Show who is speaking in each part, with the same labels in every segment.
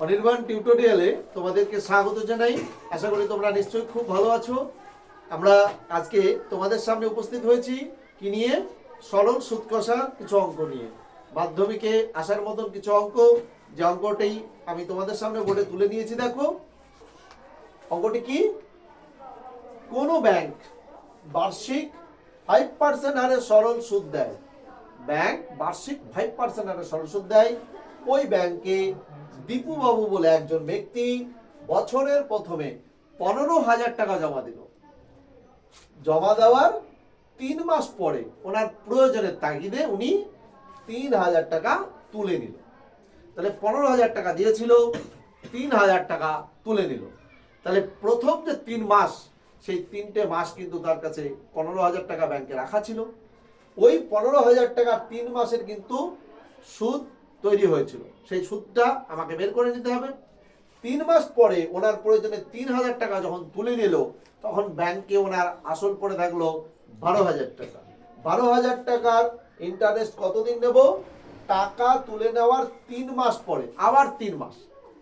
Speaker 1: অনির্বাণ টিউটোরিয়ালে তোমাদেরকে স্বাগত জানাই। আশা করি তোমরা নিশ্চয়ই খুব ভালো আছো। আমরা আজকে তোমাদের সামনে উপস্থিত হয়েছি কি নিয়ে? সরল সুদ কষা কিছু অঙ্ক নিয়ে। মাধ্যমিকে আসার মতন কিছু অঙ্ক। যে অঙ্কটি আমি তোমাদের সামনে বোর্ডে তুলে নিয়েছি, দেখো। অঙ্কটি কি? কোনো ব্যাংক বার্ষিক ফাইভ পার্সেন্ট হারে সরল সুদ দেয়। ব্যাংক বার্ষিক ফাইভ পার্সেন্ট হারে সরল সুদ দেয়। ওই ব্যাংকে দীপু বাবু বলে একজন ব্যক্তি বছরের প্রথমে পনেরো হাজার টাকা জমা দিল। জমা দেওয়ার তিন মাস পরে ওনার প্রয়োজনের তাগিদে উনি তিন হাজার টাকা তুলে নিল। তাহলে পনেরো হাজার টাকা দিয়েছিল, তিন হাজার টাকা তুলে নিল। তাহলে প্রথম যে তিন মাস, সেই তিনটে মাস কিন্তু তার কাছে পনেরো হাজার টাকা ব্যাংকে রাখা ছিল। ওই পনেরো হাজার টাকা তিন মাসের কিন্তু সুদ তৈরি হয়েছিল। সেই সুদটা আমাকে বের করে নিতে হবে। তিন মাস পরে ওনার প্রয়োজনে তিন হাজার টাকা যখন তুলে নিল, তখন ব্যাংকে ওনার আসল পড়ে থাকল বারো হাজার টাকা। বারো হাজার টাকার ইন্টারেস্ট কতদিন নেব? টাকা তুলে নেওয়ার তিন মাস পরে, আবার তিন মাস।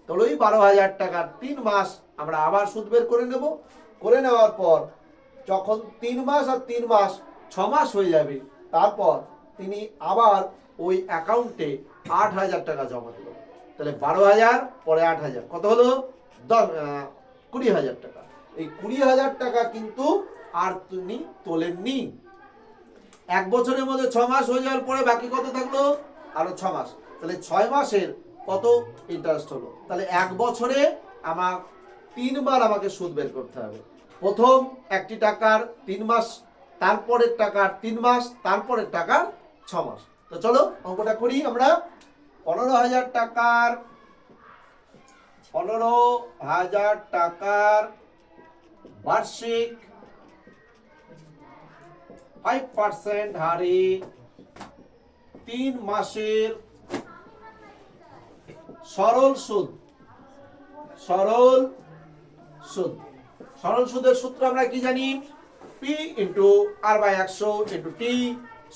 Speaker 1: তাহলে ওই বারো হাজার টাকার তিন মাস আমরা আবার সুদ বের করে নেব। করে নেওয়ার পর যখন তিন মাস আর তিন মাস, ছ মাস হয়ে যাবে, তারপর তিনি আবার ওই অ্যাকাউন্টে আট হাজার টাকা জমা দিল। তাহলে বারো হাজার, পরে আট হাজার। কত হলো? দশ কুড়ি হাজার টাকা। এই কুড়ি হাজার টাকা কিন্তু আর তিনি তোলেননি। এক বছরের মধ্যে ছ মাস হয়ে যাওয়ার পরে বাকি কত থাকল? আরও ছ মাস। তাহলে ছয় মাসের কত ইন্টারেস্ট হলো? তাহলে এক বছরে আমার তিনবার আমাকে সুদ বের করতে হবে। প্রথম একটি টাকার তিন মাস, তারপরের টাকার তিন মাস, তারপরের টাকার ছ মাস। তো চলো অঙ্কটা করি আমরা। পনেরো হাজার টাকার, পনেরো হাজার টাকার বার্ষিক ফাইভ পার্সেন্ট হারে তিন মাসের সরল সুদ সরল সুদ। সরল সুদের সূত্র আমরা কি জানি? পি ইন্টু আর বাই একশো ইন্টু টি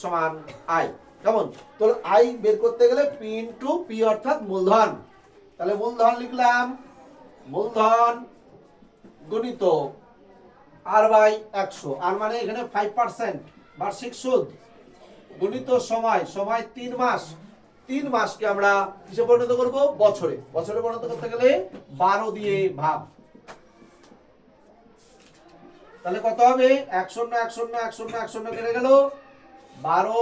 Speaker 1: সমান আই কেমন? তো আই বের করতে গেলে পি ইন্টু পি অর্থাৎ মূলধন। তাহলে মূলধন লিখলাম, মূলধন গণিত আর বাই একশো। আর মানে এখানে ফাইভ পার্সেন্ট বার্ষিক সুদ। গুণিত সময় সময় তিন মাস। তিন মাসকে আমরা কিসে পরিণত করব? বছরে। বছরে পরিণত করতে গেলে বারো দিয়ে ভাগ। তাহলে কত হবে? এক শূন্য এক শূন্য এক শূন্য এক শূন্য কেটে গেল। বারো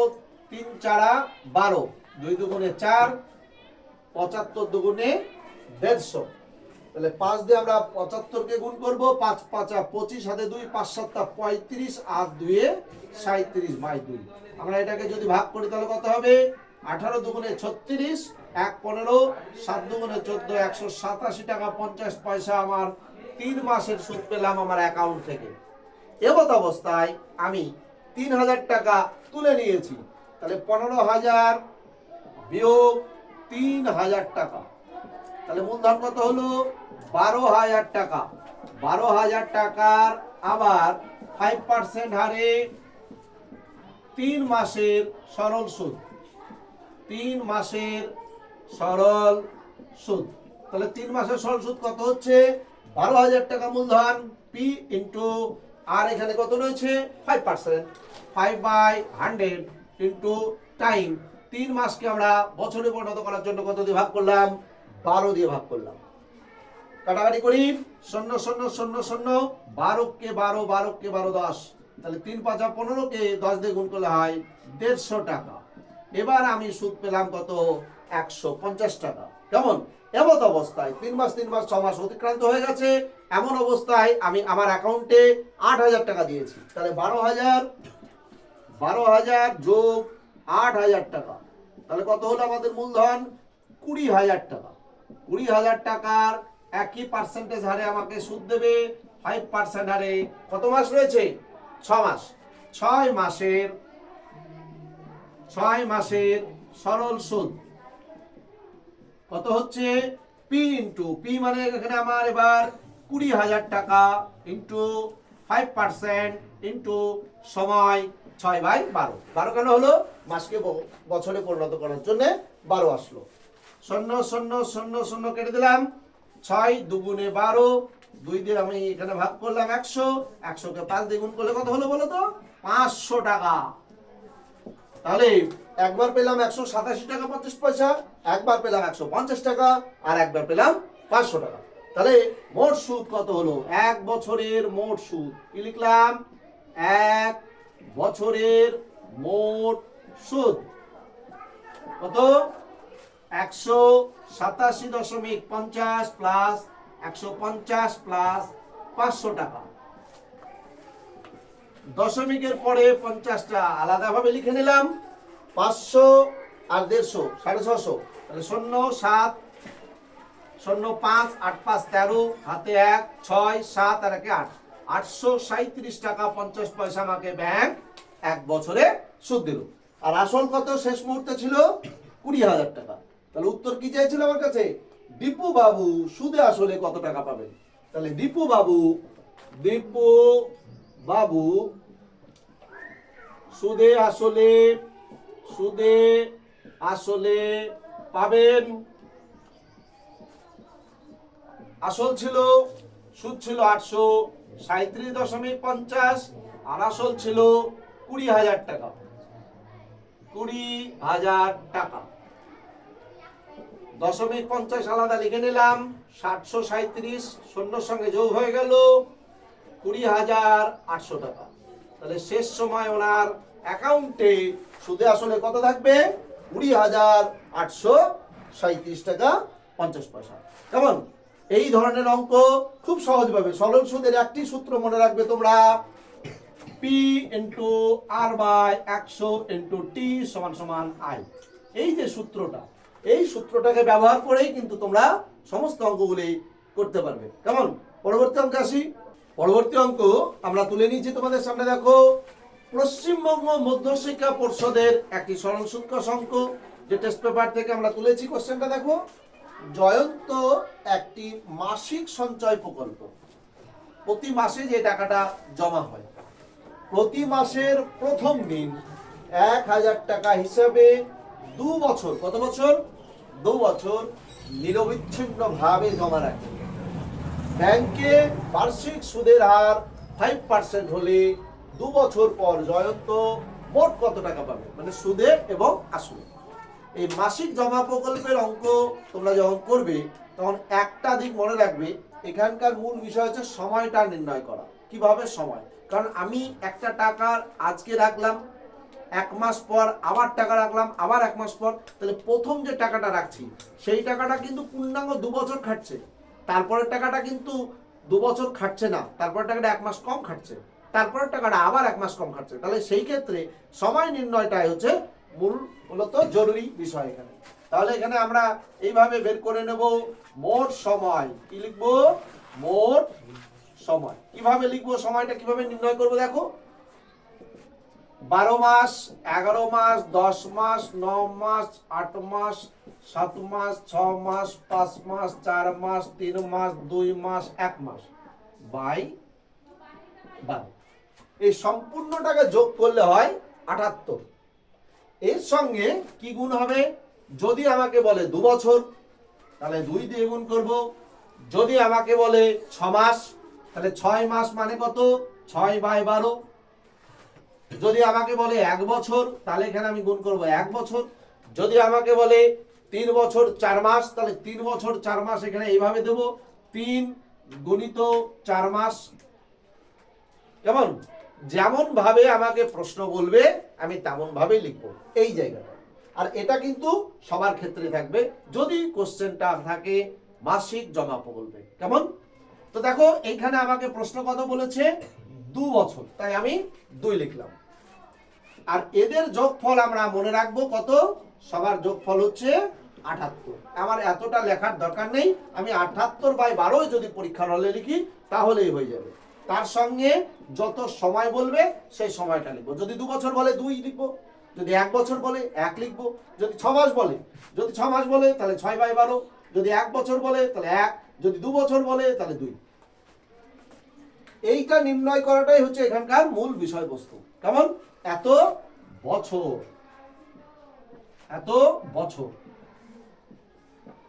Speaker 1: তিন চারা বারো, দুই দুগুণে চার, পঁচাত্তর দুগুণে দেড়শো। তাহলে পাঁচ দিয়ে আমরা পঁচাত্তরকে গুণ করব, পাঁচ পাঁচা পঁচিশ, হাতে দুই, পাঁচ সাতটা পঁয়ত্রিশ, আর দুয়ে সাঁত্রিশ বাই দুই। আমরা এটাকে যদি ভাগ করি তাহলে কত হবে? আঠারো দুগুণে ছত্রিশ, এক পনেরো, সাত দুগুণে চোদ্দ, একশো সাতাশি টাকা পঞ্চাশ পয়সা আমার তিন মাসের সুদ পেলাম আমার অ্যাকাউন্ট থেকে। এমত অবস্থায় আমি তিন হাজার টাকা তুলে নিয়েছি। তাহলে পনেরো হাজার বিয়োগ তিন হাজার টাকা। তাহলে মূলধন কত হলো? বারো হাজার টাকা। বারো হাজার টাকার আবার ফাইভ পার্সেন্ট হারে তিন মাসের সরল সুদ। তিন মাসের সরল সুদ। তাহলে তিন মাসের সরল সুদ কত হচ্ছে? বারো হাজার টাকা মূলধন পি ইন্টু আর এখানে কত রয়েছে? Five percent five by hundred into time তিন মাসকে আমরা বছরে পরিণত করার জন্য কত দিয়ে ভাগ করলাম? বারো দিয়ে ভাগ করলাম। কাটাকাটি করি, শূন্য শূন্য শূন্য শূন্য বারো কে বারো বারো কে বারো, দশ। তাহলে তিন পাঁচা পনেরো কে দশ দিয়ে গুণ করলে হয় দেড়শো টাকা। এবার আমি সুদ পেলাম কত? একশো পঞ্চাশ টাকা। কেমন? এমন অবস্থায়, তিন মাস তিন মাস, ছ মাস অতিক্রান্ত হয়ে গেছে। এমন অবস্থায় আমি আমার অ্যাকাউন্টে আট হাজার টাকা দিয়েছি। তাহলে বারো হাজার বারো হাজার যোগ আট হাজার টাকা। তাহলে কত হলো আমাদের মূলধন? কুড়ি হাজার টাকা। কুড়ি হাজার টাকার একই পার্সেন্টেজ হারে আমাকে সুদ দেবে ফাইভ পার্সেন্ট হারে কত মাস রয়েছে? ছ মাস। ছয় মাসের ছয় মাসের সরল সুদ। কত হচ্ছে? পি ইন্টু পি মানে এখানে আমার এবার কুড়ি হাজার টাকা ইন্টু ফাইভ পার্সেন্ট ইন্টু সময় ছয় বাই বারো। বারো কেন হলো? মাসকে বছরে পরিণত করার জন্য বারো আসলো। শূন্য শূন্য শূন্য শূন্য কেটে দিলাম। ছয় দুগুণে বারো, দুই দিয়ে আমি এখানে ভাগ করলাম একশো। একশোকে পাঁচ দিয়ে গুণ করলে কত হলো বলো তো? পাঁচশো টাকা। তাহলে একবার পেলাম একশো সাতাশি টাকা পঞ্চাশ পয়সা, একবার পেলাম একশো পঞ্চাশ টাকা, আর একবার পেলাম পাঁচশো টাকা। তাহলে মোট সুদ কত হলো? এক বছরের মোট সুদ। কি লিখলাম? এক বছরের মোট সুদ কত? একশো সাতাশি দশমিক পঞ্চাশ প্লাস একশো পঞ্চাশ প্লাস পাঁচশো টাকা। দশমিকের পরে পঞ্চাশটা আলাদাভাবে লিখে নিলাম, পাঁচশো আর দেড়শো, সাড়ে ছশো। শূন্য, সাত, শূন্য, পাঁচ, আট, পাঁচ, তেরো, হাতে এক, ছয়, সাত, আর একে আট। আটশো সাঁত্রিশ টাকা পঞ্চাশ পয়সা আমাকে ব্যাংক এক বছরে সুদ দিল। আর আসল কত? শেষ মুহূর্তে ছিল কুড়ি হাজার টাকা। তাহলে উত্তর কি চাইছিল আমার কাছে? দীপু বাবু সুদে আসলে কত টাকা পাবেন? তাহলে দীপু বাবু দীপু বাবু সুদে আসলে সুদে আসলে পাবেন। আসল ছিল, সুদ ছিল আটশো সাঁত্রিশ দশমিক পঞ্চাশ আর আসল ছিল কুড়ি হাজার টাকা। কুড়ি হাজার টাকা। দশমিক পঞ্চাশ আলাদা লিখে নিলাম, সাতশো সাঁত্রিশ, শূন্যর সঙ্গে যোগ হয়ে গেল কুড়ি হাজার আটশো টাকা। তাহলে শেষ সময় ওনার অ্যাকাউন্টে সুদে আসলে কত থাকবে? কুড়ি হাজার আটশো সাঁত্রিশ টাকা পঞ্চাশ পয়সা। কেমন? এই ধরনের অঙ্ক খুব সহজভাবে সরল সুদের একটি সূত্র মনে রাখবে তোমরা। পি ইন্টু আর বাই একশো ইন্টু টি সমান সমান আই এই যে সূত্রটা, এই সূত্রটাকে ব্যবহার করেই কিন্তু তোমরা সমস্ত অঙ্কগুলি করতে পারবে। কেমন? পরবর্তী অঙ্ক আসি। পরবর্তী অঙ্ক আমরা তুলে নিয়েছি তোমাদের সামনে, দেখো। পশ্চিমবঙ্গ মধ্যশিক্ষা পর্ষদের একটি সরল সূত্র অঙ্ক যে টেস্ট পেপার থেকে আমরা তুলেছি কোশ্চেনটা দেখো। জয়ন্ত একটি মাসিক সঞ্চয় প্রকল্প। প্রতি মাসে যে টাকাটা জমা হয়, প্রতি মাসের প্রথম দিন এক হাজার টাকা হিসাবে দু বছর, কত বছর? দু বছর নিরবিচ্ছিন্ন ভাবে জমা রাখে। ব্যাংকে বার্ষিক সুদের হার ফাইভ পার্সেন্ট হলে দু বছর পর জয়ন্ত মোট কত টাকা পাবে? মানে সুদে এবং আসলে। এই মাসিক জমা প্রকল্পের অঙ্ক তোমরা যখন করবে, তখন একটা দিক মনে রাখবে, এখানকার মূল বিষয় হচ্ছে সময়টা নির্ণয় করা। কীভাবে সময়? কারণ আমি একটা টাকা আজকে রাখলাম, এক মাস পর আবার টাকা রাখলাম, আবার এক মাস পর, তাহলে প্রথম যে টাকাটা রাখছি, সেই টাকাটা কিন্তু পূর্ণাঙ্গ দু বছর খাটছে। তারপরের টাকাটা কিন্তু দু বছর খাটছে না, তারপরের টাকাটা এক মাস কম খাটছে, তারপরের টাকাটা আবার এক মাস কম খাটছে। তাহলে সেই ক্ষেত্রে সময় নির্ণয়টাই হচ্ছে মূল মূলত জরুরি বিষয় এখানে। তাহলে এখানে আমরা এইভাবে বের করে নেব, মোট সময়। কি লিখব? মোট সময়। কীভাবে লিখব সময়টা? কীভাবে নির্ণয় করব দেখো? বারো মাস, এগারো মাস, দশ মাস ন মাস, আট মাস, সাত মাস, ছ মাস, পাঁচ মাস, চার মাস, তিন মাস, দুই মাস, এক মাস। বাই বারো। এই সম্পূর্ণটাকে যোগ করলে হয় আটাত্তর। এর সঙ্গে কি গুণ হবে? যদি আমাকে বলে দু বছর, তাহলে দুই দিয়ে গুণ করব। যদি আমাকে বলে ছ মাস, তাহলে ছয় মাস মানে কত? ছয় বাই বারো। যদি আমাকে বলে এক বছর, তাহলে এখানে আমি গুণ করব এক বছর। যদি আমাকে বলে তিন বছর চার মাস, তাহলে তিন বছর চার মাস এখানে এইভাবে দেব। তিন গুণিত চার মাস। কেমন? যেমন ভাবে আমাকে প্রশ্ন বলবে, আমি তেমন ভাবেই লিখব। এই জায়গাটা। আর এটা কিন্তু সবার ক্ষেত্রে থাকবে। যদি কোশ্চেনটা থাকে, মাসিক জমা প্রকল্পে কেমন? তো দেখো, এইখানে আমাকে প্রশ্ন কত বলেছে? দু বছর। তাই আমি দুই লিখলাম। আর এদের যোগফল আমরা মনে রাখব কত? সবার যোগফল হচ্ছে আঠাত্তর আমার এতটা লেখার দরকার নেই। আমি আঠাত্তর বাই বারোই যদি পরীক্ষার হলে লিখি, তাহলেই হয়ে যাবে। তার সঙ্গে যত সময় বলবে, সেই সময়টা লিখব। যদি দু বছর বলে, দুই লিখব। যদি এক বছর বলে, এক লিখব। যদি ছ মাস বলে, যদি ছ মাস বলে, তাহলে ছয় বাই বারো। যদি এক বছর বলে, তাহলে এক। যদি দু বছর বলে, তাহলে দুই। এইটা নির্ণয় করাটাই হচ্ছে এখানকার মূল বিষয়বস্তু। কেমন? এত বছর। এত বছর।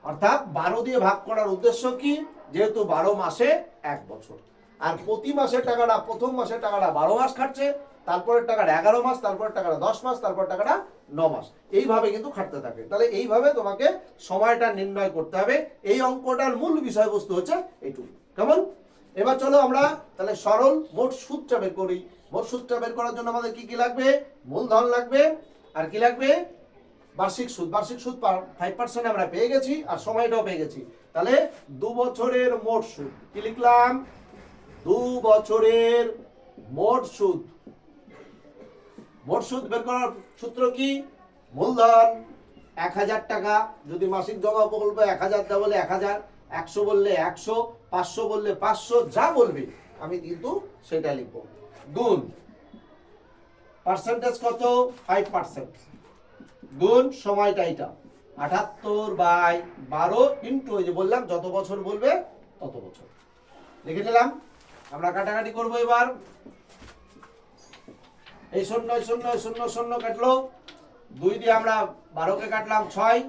Speaker 1: অর্থাৎ বারো দিয়ে ভাগ করার উদ্দেশ্য কি? যেহেতু বারো মাসে এক বছর। আর প্রতি মাসের টাকাটা, প্রথম মাসের টাকাটা বারো মাস খাটছে, তারপরের টাকাটা এগারো মাস, তারপরের টাকাটা দশ মাস তারপর টাকাটা ন মাস। এইভাবে কিন্তু খাটতে থাকে। তাহলে এইভাবে তোমাকে সময়টা নির্ণয় করতে হবে। এই অঙ্কটার মূল বিষয়বস্তু হচ্ছে এইটুকু। কেমন? এবার চলো আমরা তাহলে সরল মোট সুদটা বের করি। মোট সুদটা বের করার জন্য আমাদের কি কি লাগবে? মূলধন লাগবে। আর কি লাগবে? বার্ষিক সুদ। বার্ষিক সুদ ফাইভ পার্সেন্ট আমরা পেয়ে গেছি আর সময়টাও পেয়ে গেছি। তাহলে দু বছরের মোট সুদ কি লিখলাম? দু বছরের মোট সুদ। মোট সুদ বের করার সূত্র কি? মূলধন এক হাজার টাকা। যদি মাসিক জমা প্রকল্প এক হাজার দেওয়া বলে এক হাজার। একশো বললে একশো, পাঁচশো বললে পাঁচশো, যা বলবে, আমি কিন্তু সেটা লিখব। গুণ। পার্সেন্টেজ কত? ফাইভ পার্সেন্ট গুণ সময়টা এটা আটাত্তর বাই বারো ইন্টু ওই যে বললাম, যত বছর বলবে তত বছর। লিখে নিলাম। আমরা কাটাকাটি করব এবার। এই শূন্য শূন্য শূন্য শূন্য কাটলো। দুই দিয়ে আমরা বারোকে কাটলাম ছয়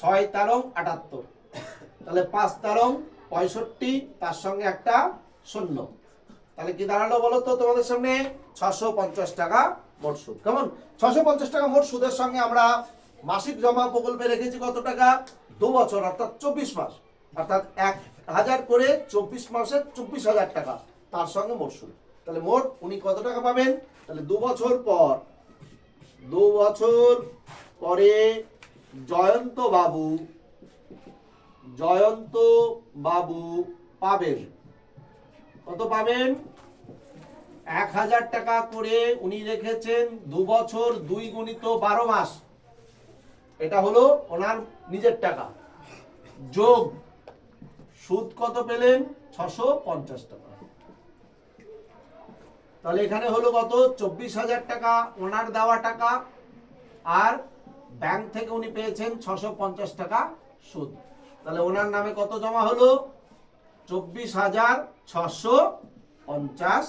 Speaker 1: ছয় তেরো আটাত্তর। তাহলে পাঁচ তেরো পঁয়ষট্টি, তার সঙ্গে একটা শূন্য। তাহলে কি দাঁড়াল বলো তো তোমাদের সামনে? ছশো পঞ্চাশ টাকা মোট সুদ। কেমন? ছশো পঞ্চাশ টাকা মোট সুদের সঙ্গে আমরা মাসিক জমা প্রকল্পে রেখেছি কত টাকা? দু বছর, অর্থাৎ চব্বিশ মাস। অর্থাৎ এক হাজার করে চব্বিশ মাসে চব্বিশ হাজার টাকা। তার সঙ্গে সুদ তাহলে মোট উনি কত টাকা পাবেন? তাহলে দু বছর পর, দু বছর পরে জয়ন্ত বাবু জয়ন্ত বাবু পাবেন। কত পাবেন? এক হাজার টাকা করে উনি রেখেছেন দু বছর দুই গুণিত বারো মাস। এটা হলো ওনার নিজের টাকা। যোগ সুদ কত পেলেন? ছশো পঞ্চাশ টাকা। তাহলে এখানে হলো কত? চব্বিশ হাজার টাকা, ওনার দেওয়া টাকা, আর ব্যাংক থেকে উনি পেয়েছেন ছশো পঞ্চাশ টাকা সুদ। তাহলে ওনার নামে কত জমা হলো? চব্বিশ হাজার ছশো পঞ্চাশ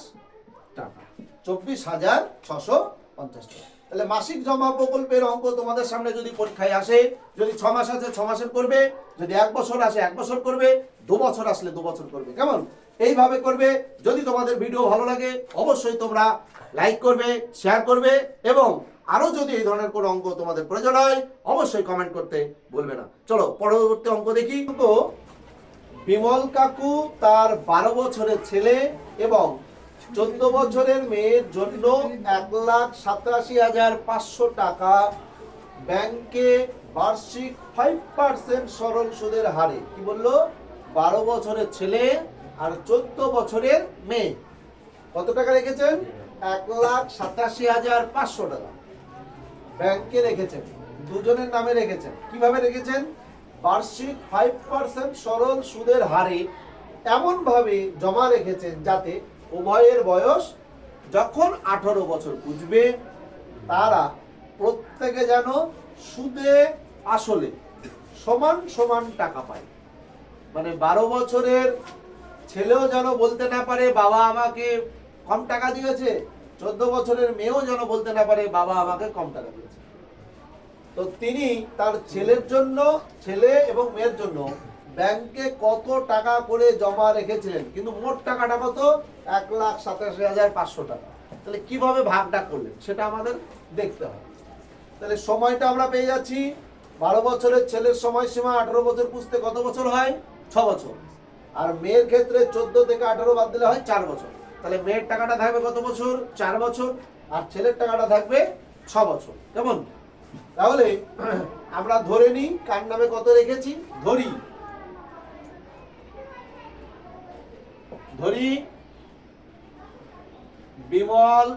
Speaker 1: টাকা। চব্বিশ হাজার ছশো পঞ্চাশ টাকা। তাহলে মাসিক জমা প্রকল্পের অঙ্ক তোমাদের সামনে যদি পরীক্ষায় আসে, যদি ছ মাস আছে, ছ মাসের করবে, যদি এক বছর আসে, এক বছর করবে, দু বছর আসলে দু বছর করবে। কেমন? এইভাবে করবে। যদি তোমাদের ভিডিও ভালো লাগে, অবশ্যই তোমরা লাইক করবে শেয়ার করবে এবং আরও যদি এই ধরনের কোনো অঙ্ক তোমাদের প্রয়োজন হয়, অবশ্যই কমেন্ট করতে বলবে না। চলো, পরবর্তী অঙ্ক দেখি। অঙ্ক, বিমল কাকু তার বারো বছরের ছেলে এবং চোদ্দ বছরের মেয়ের জন্য এক লাখ সাতাশি হাজার পাঁচশো টাকা ব্যাংকে বার্ষিক ফাইভ পার্সেন্ট সরল সুদের হারে। কি বলল? বারো বছরের ছেলে আর চোদ্দ বছরের মেয়ে। কত টাকা রেখেছেন? এক লাখ সাতাশি হাজার পাঁচশো টাকা। ব্যাংকে রেখেছেন। দুজনের নামে রেখেছেন। কীভাবে রেখেছেন? বার্ষিক ফাইভ পার্সেন্ট সরল সুদের হারে এমনভাবে জমা রেখেছেন যাতে উভয়ের বয়স যখন আঠারো বছর বুঝবে, তারা প্রত্যেকে যেন সুদে আসলে সমান সমান টাকা পায়। মানে বারো বছরের ছেলেও যেন বলতে না পারে, বাবা আমাকে কম টাকা দিয়েছে। চোদ্দ বছরের মেয়েও যেন বলতে না পারে, বাবা আমাকে কম টাকা দিয়েছে। তো তিনি তার ছেলের জন্য, ছেলে এবং মেয়ের জন্য ব্যাংকে কত টাকা করে জমা রেখেছিলেন? কিন্তু মোট টাকাটা কত? এক লাখ সাতাশি হাজার পাঁচশো টাকা। তাহলে কীভাবে ভাগটা করলেন? সেটা আমাদের দেখতে হবে। তাহলে সময়টা আমরা পেয়ে যাচ্ছি। বারো বছরের ছেলের সময়সীমা আঠারো বছর পুষতে কত বছর হয়? ছ বছর। আর মেয়ের ক্ষেত্রে চোদ্দ থেকে আঠারো বাদ দিলে হয় চার বছর। তাহলে মেয়ের টাকাটা থাকবে কত বছর? চার বছর। আর ছেলের টাকাটা থাকবে ছ বছর। কেমন? তাহলে আমরা ধরে নিই কার নামে কত রেখেছি? ধরি। ধরি। বিমল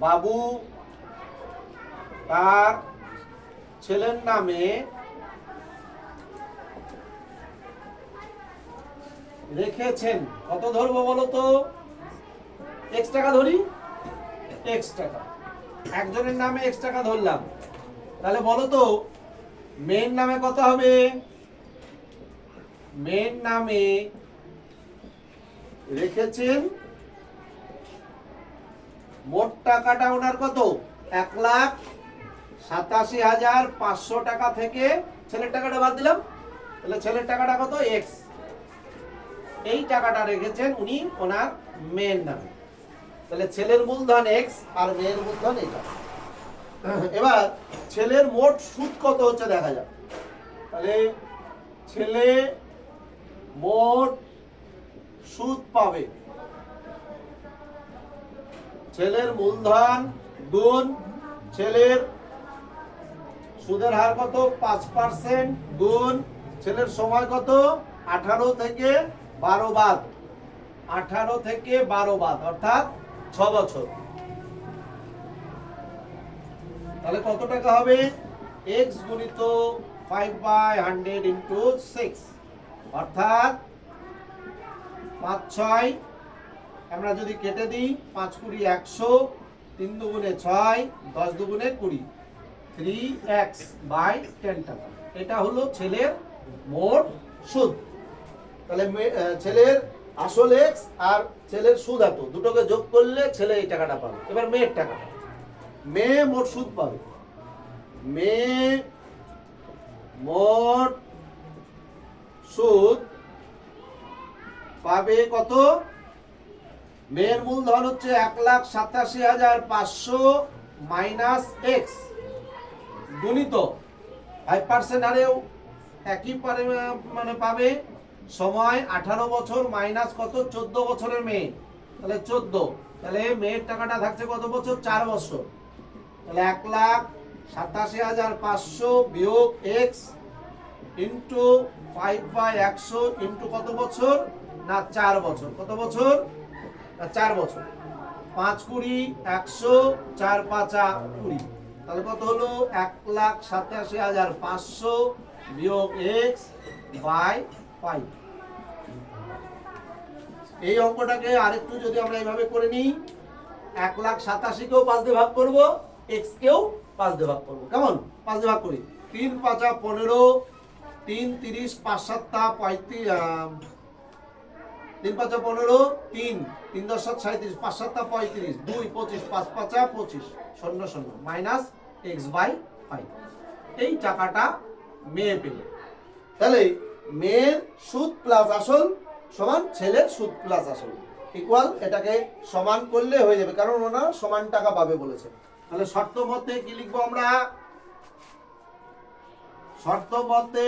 Speaker 1: বাবু তার ছেলের নামে রেখেছেন। কত ধরবো বলো তো? এক্স টাকা ধরি? এক্স টাকা। একজনের নামে এক্স টাকা ধরলাম। তাহলে বলো তো মেয়ের নামে কত হবে? মেয়ের নামে রেখেছেন মোট টাকাটা ওনার কত? এক লাখ সাতাশি হাজার পাঁচশো টাকা থেকে ছেলের টাকাটা বাদ দিলাম। তাহলে ছেলের টাকাটা কত? এক্স এই টাকাটা রেখেছেন উনি ওনার মেয়ের নামে। তাহলে ছেলের মূলধন এক্স আর মেয়ের মূলধন এটা। এবার ছেলের মোট সুদ কত হচ্ছে দেখা যাক। তাহলে ছেলে মোট সুদ পাবে। ছেলের মূলধন গুণ ছেলের সুদের হার কত? পাঁচ পার্সেন্ট গুণ ছেলের সময় কত? আঠারো থেকে বারো বাদ। আঠারো থেকে বারো বাদ, অর্থাৎ ছ বছর। তাহলে কত টাকা হবে? এক্স গুণিত five by hundred into six অর্থাৎ পাঁচ ছয়, আমরা যদি কেটে দিই, পাঁচ কুড়ি একশো, তিন দুগুণে ছয়, দশ দুগুণে কুড়ি। থ্রি এক্স বাই টেন টাকা। এটা হলো ছেলের মোট সুদ। তাহলে ছেলের আসল এক্স আর ছেলের সুদ এত। দুটোকে যোগ করলে ছেলে এই টাকাটা পাবে। এবার মেয়ের টাকাটা। মেয়ে মোট সুদ পাবে। মেয়ে মোট সুদ পাবে কত? মেয়ের মূলধন হচ্ছে এক লাখ সাতাশি হাজার পাঁচশো মাইনাস এক্স গুণিত। ফাইভ পার্সেন্ট হারেও একই মানে পাবে। সময় আঠারো বছর মাইনাস কত? চোদ্দ বছরের মেয়ে। তাহলে চোদ্দ। তাহলে মেয়ের টাকাটা থাকছে কত বছর? চার বছর। তাহলে এক লাখ সাতাশি হাজার পাঁচশো বিয়োগ এক্স ইন্টু ফাইভ বাই একশো ইন্টু কত বছর? না, চার বছর। কত বছর? না, চার বছর। পাঁচ কুড়ি, একশো, চার পাঁচা কুড়ি। তাহলে কত হলো? এক লাখ সাতাশি হাজার পাঁচশো বিয়োগ এক্স বাই ফাইভ এই অঙ্কটাকে আরেকটু যদি আমরা এইভাবে করে নিই, এক লাখ সাতাশিকেও পাঁচ দিয়ে ভাগ করব এক্স কেও পাঁচ দিয়ে ভাগ করব। কেমন? পাঁচ দিয়ে ভাগ করি। তিন পাঁচা পনেরো, তিন তিরিশ, পাঁচ সাতটা পঁয়ত্রিশ তিন পাঁচা পনেরো, তিন তিন দশ সাত সাঁত্রিশ পাঁচ সাতটা পঁয়ত্রিশ, দুই পঁচিশ, পাঁচ পাঁচা পঁচিশ, শূন্য শূন্য, মাইনাস এক্স বাই ফাইভ এই টাকাটা মেয়ে পেল। তাহলে মেয়ের সুদ প্লাস আসল সমান ছেলের সুদ প্লাস আসল। ইকুয়াল এটাকে সমান করলে হয়ে যাবে, কারণ ওরা সমান টাকা পাবে বলেছে তাহলে শর্ত মতে কি লিখব আমরা? শর্ত মতে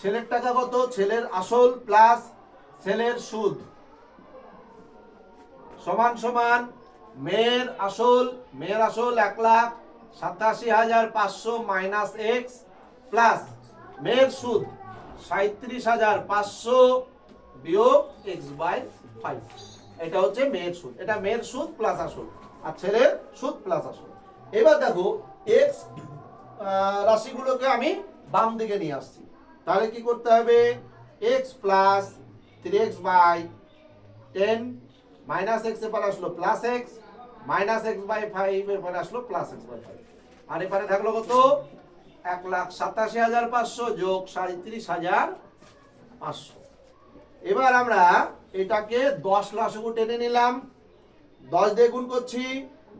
Speaker 1: ছেলের টাকা কত? ছেলের আসল প্লাস ছেলের সুদ। সমান সমান মেয়ের আসল মেয়ের আসল এক লাখ সাতাশি হাজার পাঁচশো মাইনাস এক্স প্লাস মেয়ের সুদ সাঁত্রিশ হাজার পাঁচশো বিয়োগ এক্স বাই ফাইভ এটা হচ্ছে মেয়ের সুদ। এটা মেয়ের সুদ প্লাস আসল। আর ছেলের সুদ প্লাস আসল। এবার দেখো এক্স রাশিগুলোকে আমি বাম দিকে নিয়ে আসছি। তাহলে কি করতে হবে? X plus three X by ten minus এক্সের পরে আসলো plus X minus X by five এর পরে আসলো প্লাস এক্স বাই ফাইভ আর এপারে থাকল কত? এক লাখ সাতাশি হাজার পাঁচশো যোগ সাঁত্রিশ হাজার পাঁচশো। এবার আমরা এটাকে দশ লসগু টেনে নিলাম। দশ দিয়ে করছি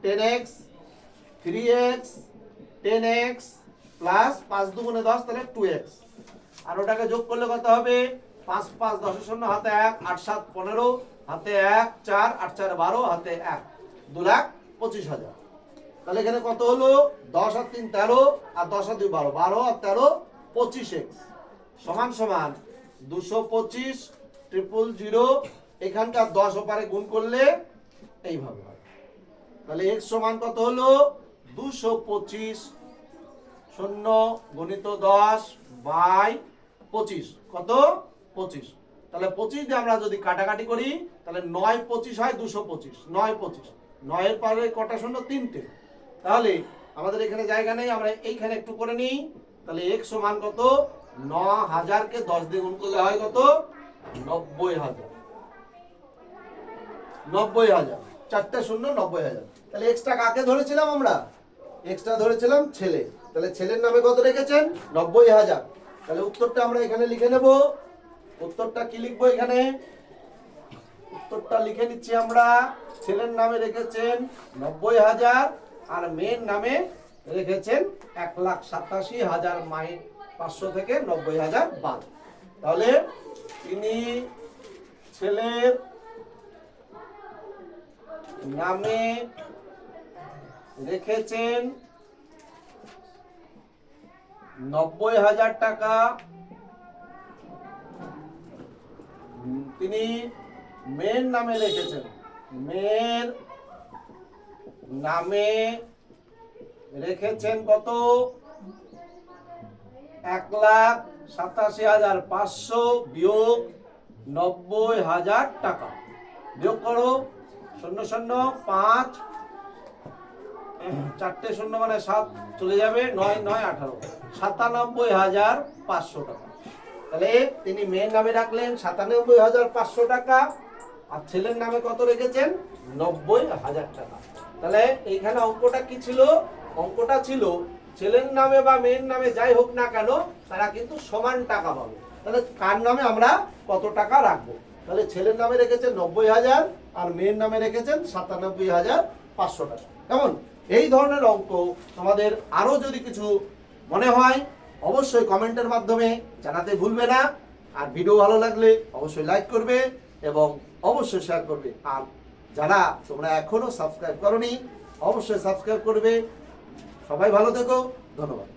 Speaker 1: ten X, three X, ten X plus পাঁচ দুগুণে দশ, তাহলে টু এক্স। আর ওটাকে যোগ করলে কত হবে? পাঁচ পাঁচ দশের শূন্য, হাতে এক, আট সাত পনেরো, হাতে এক চার, আট চার বারো, হাতে এক। দু লাখ পঁচিশ হাজার। তাহলে এখানে কত হলো? দশ আর তিন তেরো, আর দশ আর দুই বারো। বারো আর তেরো, পঁচিশ এক্স। সমান সমান দুশো পঁচিশ ট্রিপল জিরো এখানকার দশ ওপারে গুণ করলে এইভাবে হয়। তাহলে এক্স সমান কত হলো? দুশো পঁচিশ শূন্য গণিত দশ বাই পঁচিশ। কত? পঁচিশ। তাহলে পঁচিশ দিয়ে আমরা যদি কাটাকাটি করি, তাহলে নয় পঁচিশ হয় দুশো পঁচিশ। নয় পঁচিশ। নয়ের পরে কটা শূন্য? তিনটে। তাহলে আমাদের এখানে জায়গা নেই, আমরা এইখানে একটু করে নিই। তাহলে এক সমান কত? ন হাজারকে দশ দিয়ে গুণ করলে হয় কত? নব্বই হাজার। নব্বই হাজার। চারটে শূন্য, নব্বই হাজার। তাহলে এক্সট্রা কাকে ধরেছিলাম আমরা? এক্সট্রা ধরেছিলাম ছেলে। তাহলে ছেলের নামে কত রেখেছেন? নব্বই হাজার। তাহলে উত্তরটা আমরা এখানে লিখে নেব। উত্তরটা কি লিখব এখানে? উত্তরটা লিখে নিচ্ছি আমরা। ছেলের নামে রেখেছেন নব্বই হাজার। আর মেয়ের নামে রেখেছেন এক লাখ সাতাশি হাজার মাইন পাঁচশো থেকে নব্বই হাজার বাদ তাহলে তিনি ছেলের নামে রেখেছেন নব্বই হাজার টাকা। তিনি মেয়ের নামে রেখেছেন। মেয়ের নামে রেখেছেন কত? এক লাখ সাতাশি হাজার পাঁচশো বিয়োগ নব্বই হাজার টাকা। বিয়োগ করো, শূন্য শূন্য পাঁচ, চারটে শূন্য মানে সাত, চলে যাবে নয় নয় আঠারো। সাতানব্বই হাজার পাঁচশো টাকা। তাহলে তিনি মেয়ের নামে রাখলেন, সাতানব্বই হাজার পাঁচশো টাকা, আর ছেলের নামে কত রেখেছেন? নব্বই হাজার টাকা। তাহলে এইখানে অঙ্কটা কি ছিল? অঙ্কটা ছিল, ছেলের নামে বা মেয়ের নামে যাই হোক না কেন, তারা কিন্তু সমান টাকা পাবে। তাহলে কার নামে আমরা কত টাকা রাখব? তাহলে ছেলের নামে রেখেছেন নব্বই হাজার, আর মেয়ের নামে রেখেছেন সাতানব্বই হাজার পাঁচশো টাকা। কেমন? এই ধরনের অঙ্ক তোমাদের আরও যদি কিছু মনে হয়, অবশ্যই কমেন্টের মাধ্যমে জানাতে ভুলবে না। আর ভিডিও ভালো লাগলে অবশ্যই লাইক করবে এবং অবশ্যই শেয়ার করবে। আর যারা তোমরা এখনও সাবস্ক্রাইব করনি অবশ্যই সাবস্ক্রাইব করবে। সবাই ভালো থেকো। ধন্যবাদ।